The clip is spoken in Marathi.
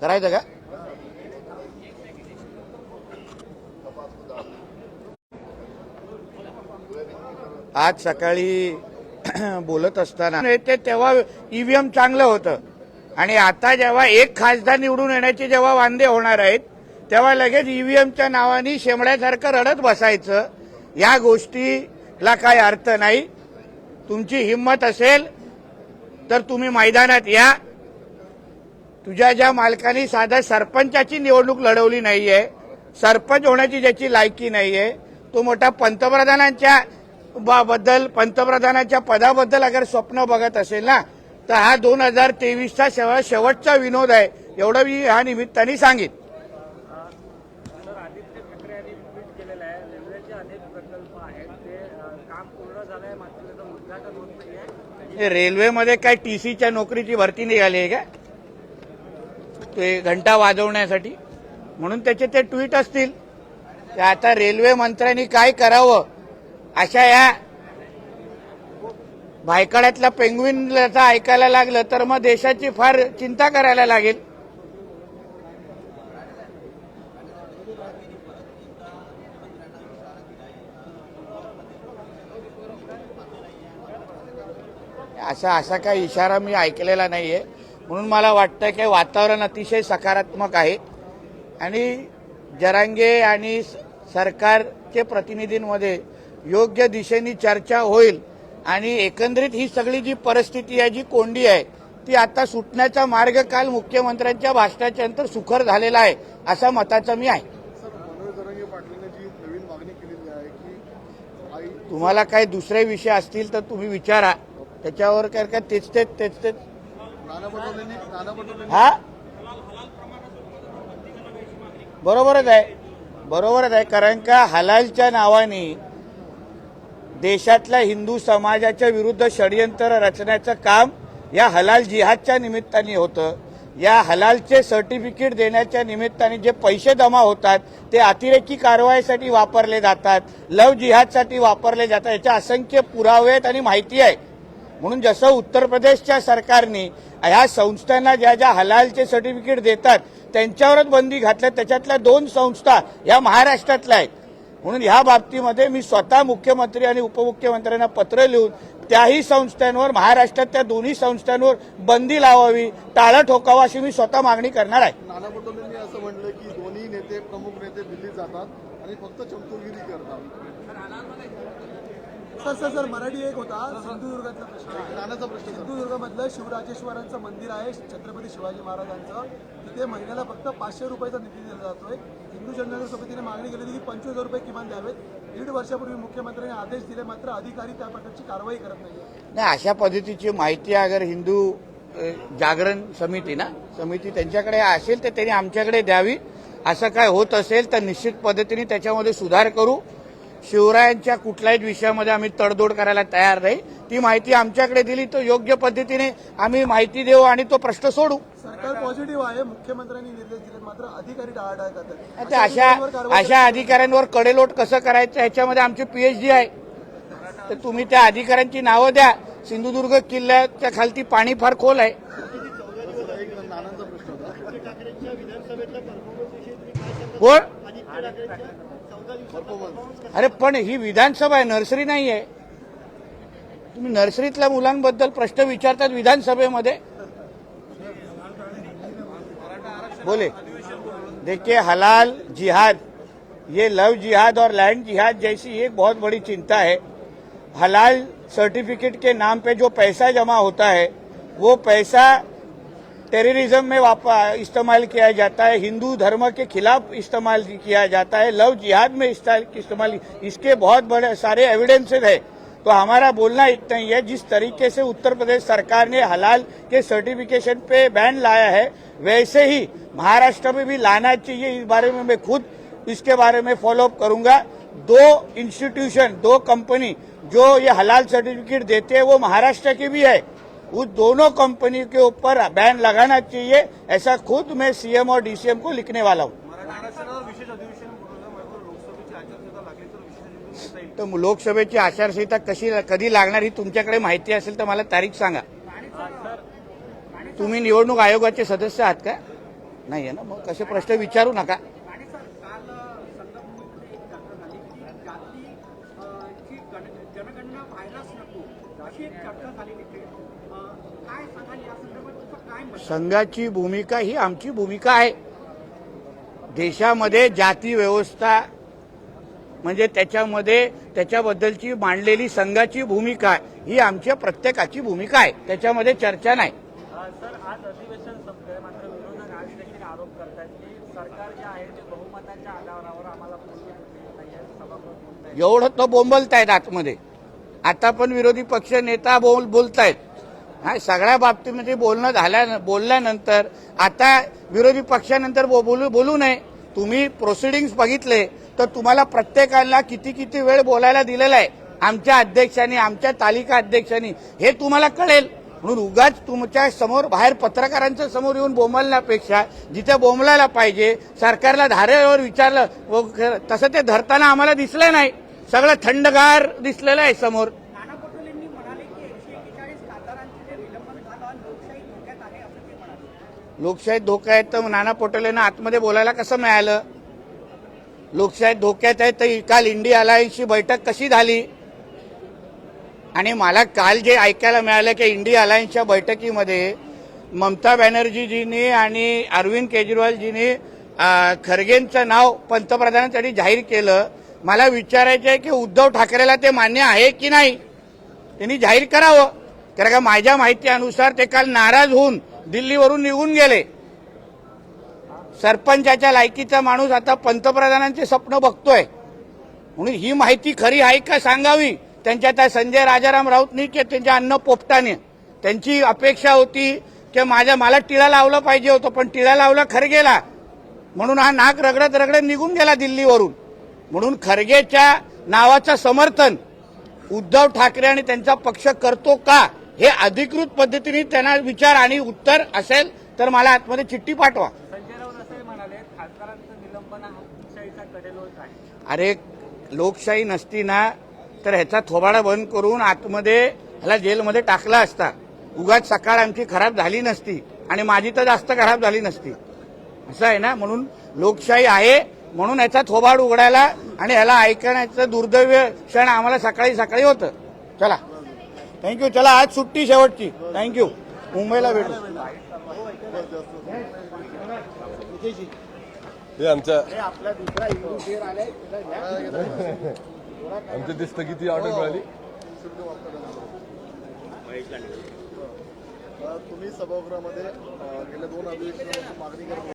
करायचं का? आज सकाळी बोलत असताना ते तेव्हा ईव्हीएम चांगलं होतं. आणि आता जेव्हा एक खासदार निवडून येण्याचे जेव्हा वांदे होणार आहेत तेव्हा लगेच ईव्हीएमच्या नावाने शेमड्यासारखं रडत बसायचं. या गोष्टीला काय अर्थ नाही. तुमची हिंमत असेल तर तुम्ही मैदानात या. तुझ्या ज्या मालकाने साधा सरपंचाची निवडणूक लढवली नाहीये सरपंच होण्याची ज्याची लायकी नाहीये तो मोठा पंतप्रधानांच्या बद्दल पंतप्रधानाच्या पदाबद्दल अगर स्वप्न बघत असेल ना तर हा दोन हजार तेवीसचा शेव- शेवटचा विनोद आहे एवढं मी ह्या निमित्ताने सांगित रेल्वेमध्ये काय टीसीच्या नोकरीची भरती निघाली आहे का? ते घंटा वाजवण्यासाठी. म्हणून त्याचे ते ट्विट असतील ते आता रेल्वे मंत्र्यांनी काय करावं? अशा या भायखळ्यातल्या पेंग्विनचं ऐकायला लागलं तर मग देशाची फार चिंता करायला लागेल. असा असा काही इशारा मी ऐकलेला नाहीये. म्हणून मला वाटतं की वातावरण अतिशय सकारात्मक आहे. आणि जरांगे आणि स- सरकारचे प्रतिनिधींमध्ये योग्य दिशेने चर्चा होईल आणि एकंदरीत ही सगळी जी परिस्थिती आहे जी कोंडी आहे ती आता सुटण्याचा मार्ग काल मुख्यमंत्र्यांच्या भाषणाच्या नंतर सुखर झालेला आहे असा मताचा मी आहे. तुम्हाला काही दुसरे विषय असतील तर तुम्ही विचारा. त्याच्यावर काय काय तेच तेच तेच तेच हा? बरोबरच आहे. बरोबरच आहे. कारण का हलालच्या नावाने देशातल्या हिंदू समाजाच्या विरुद्ध षडयंत्र रचण्याचं काम या हलाल जिहादच्या निमित्ताने होतं. या हलालचे सर्टिफिकेट देण्याच्या निमित्ताने जे पैसे जमा होतात ते अतिरेकी कारवाईसाठी वापरले जातात. लव जिहादसाठी वापरले जातात. याच्या असंख्य पुरावे आहेत आणि माहिती आहे. म्हणून जसं उत्तर प्रदेशच्या सरकारने ह्या संस्थांना ज्या ज्या हलालचे सर्टिफिकेट देतात त्यांच्यावरच बंदी घातल्या त्याच्यातल्या दोन संस्था या महाराष्ट्रातल्या आहेत. म्हणून ह्या बाबतीमध्ये मी स्वतः मुख्यमंत्री आणि उपमुख्यमंत्र्यांना पत्र लिहून त्याही संस्थांवर महाराष्ट्रात त्या दोन्ही संस्थांवर बंदी लावावी टाळं ठोकावं अशी मी स्वतः मागणी करणार आहे. नाना पटोलेंनी असं म्हटलं की दोन्ही नेते प्रमुख नेते दिल्लीत जातात आणि फक्त चमकोगिरी करतात. सर सर सर मराठी एक होता सिंधुदुर्गातला प्रश्न नानाचा प्रश्न सिंधुदुर्गमधलं शिवराजेश्वरांचं मंदिर आहे छत्रपती शिवाजी महाराजांचं. तिथे महिन्याला फक्त पाचशे रुपयाचा निधी दिला जातोय. हिंदू जनरल समितीने मागणी केली होती की पंचवीस हजार रुपये किमान द्यावेत. दीड वर्षापूर्वी मुख्यमंत्र्यांनी आदेश दिले मात्र अधिकारी त्या प्रकारची कारवाई करत नाही नाही अशा पद्धतीची माहिती अगर हिंदू जागरण समिती ना समिती त्यांच्याकडे असेल तर त्यांनी आमच्याकडे द्यावी. असं काय होत असेल तर निश्चित पद्धतीने त्याच्यामध्ये सुधार करू. शिवरायांच्या कुठल्याही विषयामध्ये आम्ही तडजोड करायला तयार नाही. ती माहिती आमच्याकडे दिली तर योग्य पद्धतीने आम्ही माहिती देऊ आणि तो प्रश्न सोडू. सरकार पॉझिटिव्ह आहे मुख्यमंत्र्यांनी निर्देश दिले मात्र अधिकारी टाळाटाळ करतात आता अशा अशा अधिकाऱ्यांवर कडेलोट कसं करायचं ह्याच्यामध्ये आमची पीएचडी आहे. तर तुम्ही त्या अधिकाऱ्यांची नावं द्या. सिंधुदुर्ग किल्ल्याच्या खालती पाणी फार खोल आहे. कोण परफॉर्मन्स अरे पण ही विधानसभा आहे नर्सरी नाही आहे. तुम्ही नर्सरीतल्या मुलांबद्दल प्रश्न विचारतात विधानसभेमध्ये? बोले देखिए हलाल जिहाद ये लव जिहाद और लैंड जिहाद जैसी एक बहुत बड़ी चिंता है। हलाल सर्टिफिकेट के नाम पे जो पैसा जमा होता है वो पैसा टेररिज्म में इस्तेमाल किया जाता है, हिंदू धर्म के खिलाफ इस्तेमाल किया जाता है, लव जिहाद में इस्तेमाल इसके बहुत बड़े, सारे एविडेंसेस है। तो हमारा बोलना इतना ही है, जिस तरीके से उत्तर प्रदेश सरकार ने हलाल के सर्टिफिकेशन पे बैन लाया है, वैसे ही महाराष्ट्र में भी लाना चाहिए, इस बारे में मैं खुद इसके बारे में फॉलोअप करूँगा। दो इंस्टीट्यूशन दो कंपनी जो ये हलाल सर्टिफिकेट देते हैं, वो महाराष्ट्र की भी है। उस दोनों कंपनी के ऊपर बैन लगाना चाहिए ऐसा खुद मैं सीएम और डीसीएम को लिखने वाला हूँ। तर लोकसभेची आचारसंहिता कशी कधी लागणार ही तुमच्याकडे माहिती असेल तर मला तारीख सांगा. तुम्ही निवडणूक आयोगाचे सदस्य आहात का? नाही आहे ना मग कसे प्रश्न विचारू नका. संघाची भूमिका ही आमची भूमिका आहे. देशामध्ये जाती व्यवस्था म्हणजे त्याच्यामध्ये त्याच्याबद्दलची मांडलेली संघाची भूमिका ही आमच्या प्रत्येकाची भूमिका आहे. त्याच्यामध्ये चर्चा नाही. एवढं तो बोंबलतायत आतमध्ये. आता पण विरोधी पक्ष नेता बोल बोलतायत. हा सगळ्या बाबतीमध्ये बोलणं झाल्या बोलल्यानंतर आता विरोधी पक्षानंतर बोलू बोलू नये. तुम्ही प्रोसिडिंग्स बघितले तर तुम्हाला प्रत्येकाला किती किती वेळ बोलायला दिलेला आहे. आमच्या अध्यक्षांनी आमच्या तालिका अध्यक्षांनी हे तुम्हाला कळेल. म्हणून उगाच तुमच्यासमोर बाहेर पत्रकारांच्या समोर येऊन बोंबलण्यापेक्षा जिथे बोंबलायला पाहिजे सरकारला धारेवर विचारलं तसं ते धरताना आम्हाला दिसलं नाही. सगळं थंडगार दिसलेलं आहे समोर नाना पटोलेंनी म्हणाले की एकशे एक्केचाळीस खासदारांचे जे विलंबन झालं लोकशाही धोक्यात आहे असं ते लोकशाही धोका आहे तर नाना पटोलेंना आतमध्ये बोलायला कसं मिळालं? लोकशाहीत धोक्यात आहे तर काल इंडिया अलायन्सची बैठक कशी झाली? आणि मला काल जे ऐकायला मिळालं की इंडिया अलायन्सच्या बैठकीमध्ये ममता बॅनर्जीजींनी आणि अरविंद केजरीवालजींनी खरगेंचं नाव पंतप्रधानांसाठी जाहीर केलं. मला विचारायचं आहे की उद्धव ठाकरेला ते मान्य आहे की नाही? त्यांनी जाहीर करावं. कारण का माझ्या माहितीनुसार ते काल नाराज होऊन दिल्लीवरून निघून गेले. सरपंचाच्या लायकीचा माणूस आता पंतप्रधानांचे स्वप्न बघतोय. म्हणून ही माहिती खरी आहे का सांगावी? त्यांच्या त्या संजय राजाराम राऊतनी की त्यांच्या अन्न पोपटाने. त्यांची अपेक्षा होती की माझ्या मला टिळा लावलं पाहिजे होतं पण टिळा लावला खरगेला म्हणून हा नाक रगडत रगडत निघून गेला दिल्लीवरून. म्हणून खरगेच्या नावाचं समर्थन उद्धव ठाकरे आणि त्यांचा पक्ष करतो का? हे अधिकृत पद्धतीने त्यांना विचार आणि उत्तर असेल तर मला आतमध्ये चिठ्ठी पाठवा. अरे लोकशाही नसती ना तर ह्याचा थोबाडा बंद करून आतमध्ये ह्याला जेलमध्ये टाकला असता. उगाच सकाळ आमची खराब झाली नसती आणि माझी तर जास्त खराब झाली नसती. असं आहे ना? म्हणून लोकशाही आहे म्हणून याचा थोबाड उघडायला आणि ह्याला ऐकण्याचं दुर्दैव क्षण आम्हाला सकाळी सकाळी होतं. चला. थँक्यू चला आज सुट्टी शेवटची. थँक्यू मुंबईला भेटू. हे आमच्या आमच्या ते स्थगिती ऑर्डर मिळाली. तुम्ही सभागृहामध्ये गेल्या दोन अधिवेशनापासून मागणी करत